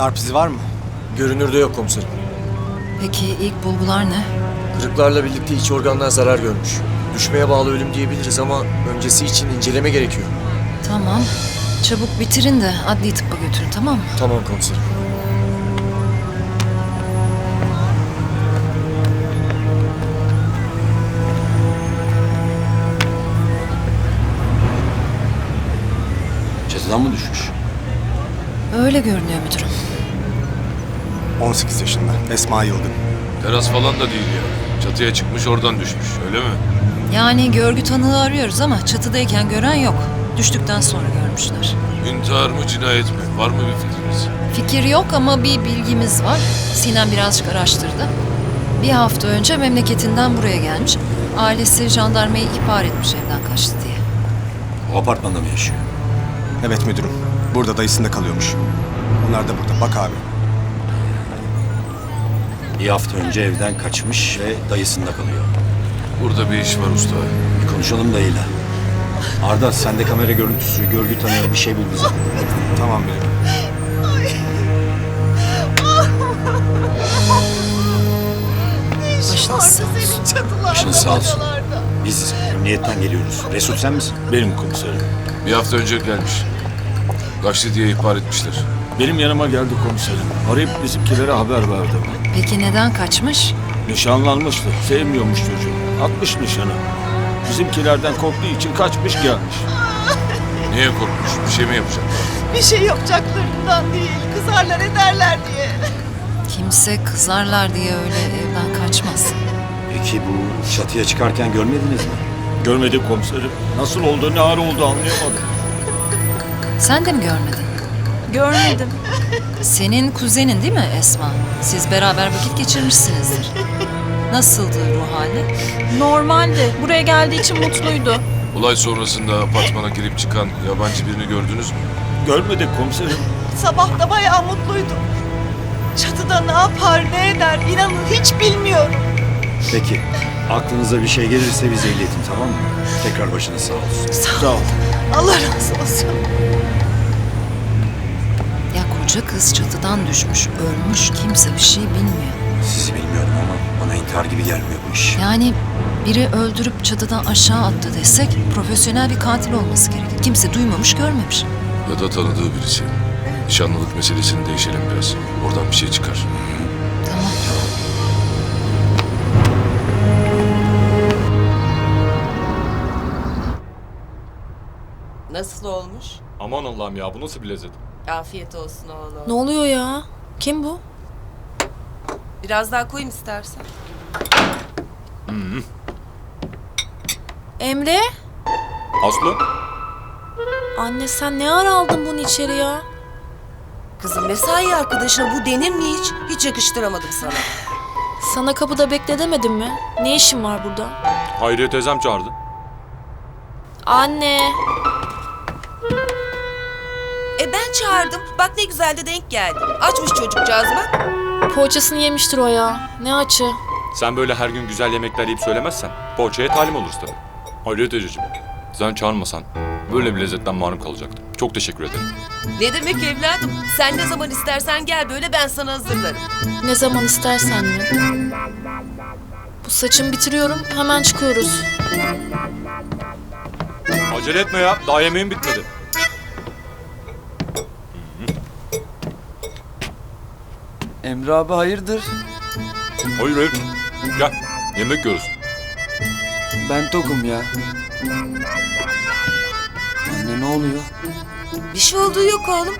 Darp izi var mı? Görünürde yok komiserim. Peki ilk bulgular ne? Kırıklarla birlikte iç organlar zarar görmüş. Düşmeye bağlı ölüm diyebiliriz ama öncesi için inceleme gerekiyor. Tamam. Çabuk bitirin de adli tıbba götürün tamam mı? Tamam komiserim. Çatıdan mı düşmüş? Öyle görünüyor müdürüm. 18 yaşında. Esma Yılgın. Teras falan da değil ya. Çatıya çıkmış oradan düşmüş öyle mi? Yani görgü tanığı arıyoruz ama çatıdayken gören yok. Düştükten sonra görmüşler. İntihar mı cinayet mi? Var mı bir fikriniz? Fikir yok ama bir bilgimiz var. Sinem birazcık araştırdı. Bir hafta önce memleketinden buraya gelmiş. Ailesi jandarmayı ihbar etmiş evden kaçtı diye. O apartmanda mı yaşıyor? Evet müdürüm. Burada dayısında kalıyormuş. Onlar da burada. Bak abi. Bir hafta önce evden kaçmış ve dayısında kalıyor. Burada bir iş var usta. Bir konuşalım dayıyla. Arda sen de kamera görüntüsü, görgü tanığı bir şey bul bize. Tamam müdürüm. Başınız sağ olsun. Başınız sağ olsun. Biz emniyetten geliyoruz. Mesut sen misin? Benim komiserim. Bir hafta önce gelmiş. Kaçtı diye ihbar etmişler. Benim yanıma geldi komiserim. Arayıp bizimkilere haber verdi. Peki neden kaçmış? Nişanlanmıştı. Sevmiyormuş çocuğu. Atmış nişanı. Bizimkilerden korktuğu için kaçmış gelmiş. Niye korkmuş? Bir şey mi yapacak? Bir şey yapacaklarından değil, kızarlar ederler diye. Kimse kızarlar diye öyle evden kaçmaz. Peki bu çatıya çıkarken görmediniz mi? Görmedim komiserim. Nasıl oldu, ne ara oldu anlayamadım. Sen de mi görmedin? Görmedim. Senin kuzenin değil mi Esma? Siz beraber vakit geçirmişsinizdir. Nasıldı ruh hali? Normaldi. Buraya geldiği için mutluydu. Olay sonrasında apartmana girip çıkan yabancı birini gördünüz mü? Görmedik komiserim. Sabah da bayağı mutluydu. Çatıda ne yapar, ne eder inanın hiç bilmiyorum. Peki. Aklınıza bir şey gelirse bize iletin tamam mı? Tekrar başınız sağ olsun. Sağ ol. Allah razı koca kız çatıdan düşmüş, ölmüş, kimse bir şey bilmiyor. Sizi bilmiyorum ama bana intihar gibi gelmiyor bu iş. Yani biri öldürüp çatıdan aşağı attı desek profesyonel bir katil olması gerekir. Kimse duymamış, görmemiş. Ya da tanıdığı birisi. Nişanlılık meselesini değişelim biraz. Oradan bir şey çıkar. Tamam. Nasıl olmuş? Aman Allah'ım ya bu nasıl bir lezzet? Afiyet olsun oğlum. Ne oluyor ya? Kim bu? Biraz daha koyayım istersen. Emre? Aslı? Anne sen ne ara aldın bunu içeri ya? Kızım mesai arkadaşına bu denir mi hiç? Hiç yakıştıramadım sana. Sana kapıda bekle demedim mi? Ne işin var burada? Hayriye teyzem çağırdı. Anne. Çağırdım. Bak ne güzel de denk geldi. Açmış çocukcağız bak. Poğaçasını yemiştir o ya. Ne açı. Sen böyle her gün güzel yemekler yiyip söylemezsen poğaçaya talim oluruz tabii. Hayriye teyzeciğim sen çağırmasan böyle bir lezzetten mahrum kalacaktım. Çok teşekkür ederim. Ne demek evladım? Sen ne zaman istersen gel böyle ben sana hazırlarım. Ne zaman istersen mi? Bu saçımı bitiriyorum. Hemen çıkıyoruz. Acele etme ya daha yemeğim bitmedi. Emre abi hayırdır? Hayır hayır. Gel yemek yiyoruz. Ben tokum ya. Anne ne oluyor? Bir şey olduğu yok oğlum.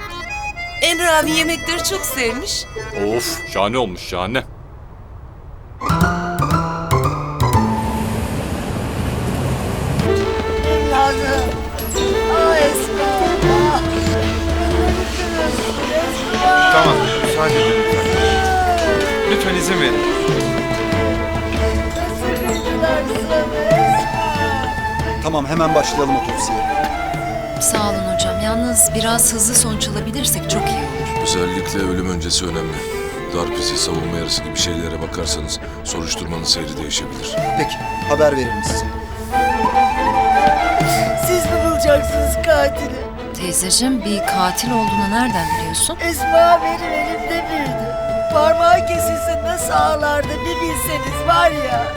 Emre abi yemekleri çok sevmiş. Of şahane olmuş şahane. İzin verin. Tamam hemen başlayalım otopsiye. Sağ olun hocam. Yalnız biraz hızlı sonuç alabilirsek çok iyi olur. Özellikle ölüm öncesi önemli. Darp izi, savunma yarısı gibi şeylere bakarsanız soruşturmanın seyri değişebilir. Peki haber veririm size. Siz mi bulacaksınız katili? Teyzeciğim bir katil olduğunu nereden biliyorsun? Esma benim elimde büyüdü. Parmağı kesilse nasıl ağlardı bir bilseniz var ya.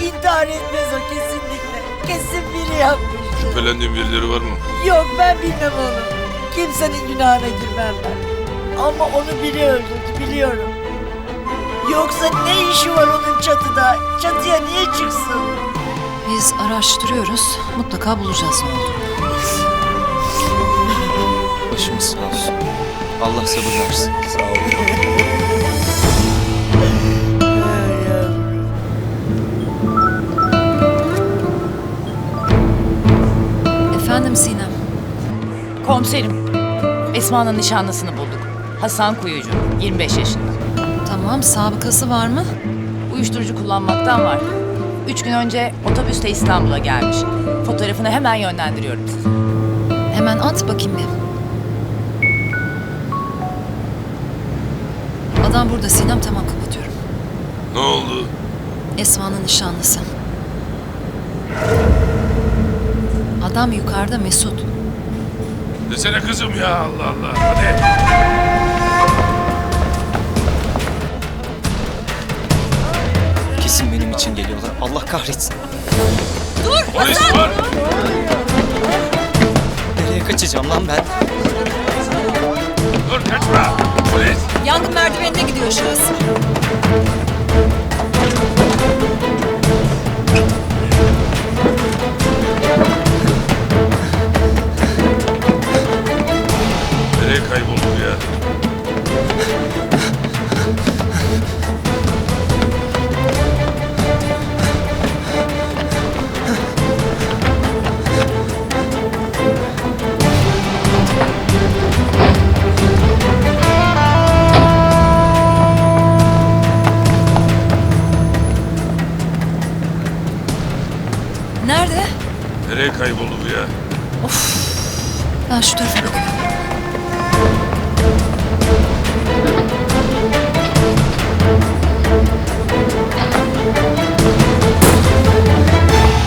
İntihar etmez o kesinlikle. Kesin biri yapmış. Şüphelendiğin birileri var mı? Yok ben bilmem onu. Kimsenin günahına girmem ben. Ama onu biri öldürdü biliyorum. Yoksa ne işi var onun çatıda? Çatıya niye çıksın? Biz araştırıyoruz. Mutlaka bulacağız ne olduğunu. Başımız sağ olsun. Allah sabır versin. Efendim Sinem. Komiserim, Esma'nın nişanlısını bulduk. Hasan Kuyucu, 25 yaşında. Tamam sabıkası var mı? Uyuşturucu kullanmaktan var. Üç gün önce otobüste İstanbul'a gelmiş. Fotoğrafını hemen yönlendiriyorum size. Hemen at bakayım bir. Adam burada Sinem tamam kapatıyorum. Ne oldu? Esma'nın nişanlısı. Adam yukarıda Mesut. Desene kızım ya Allah Allah. Hadi. Kesin benim için geliyorlar. Allah kahretsin. Polis var. Nereye kaçacağım lan ben? Dur kaçma. Polis. Yangın merdivenine gidiyor şahıs. Kayboldu bu ya? Ben şu tarafa bakıyorum.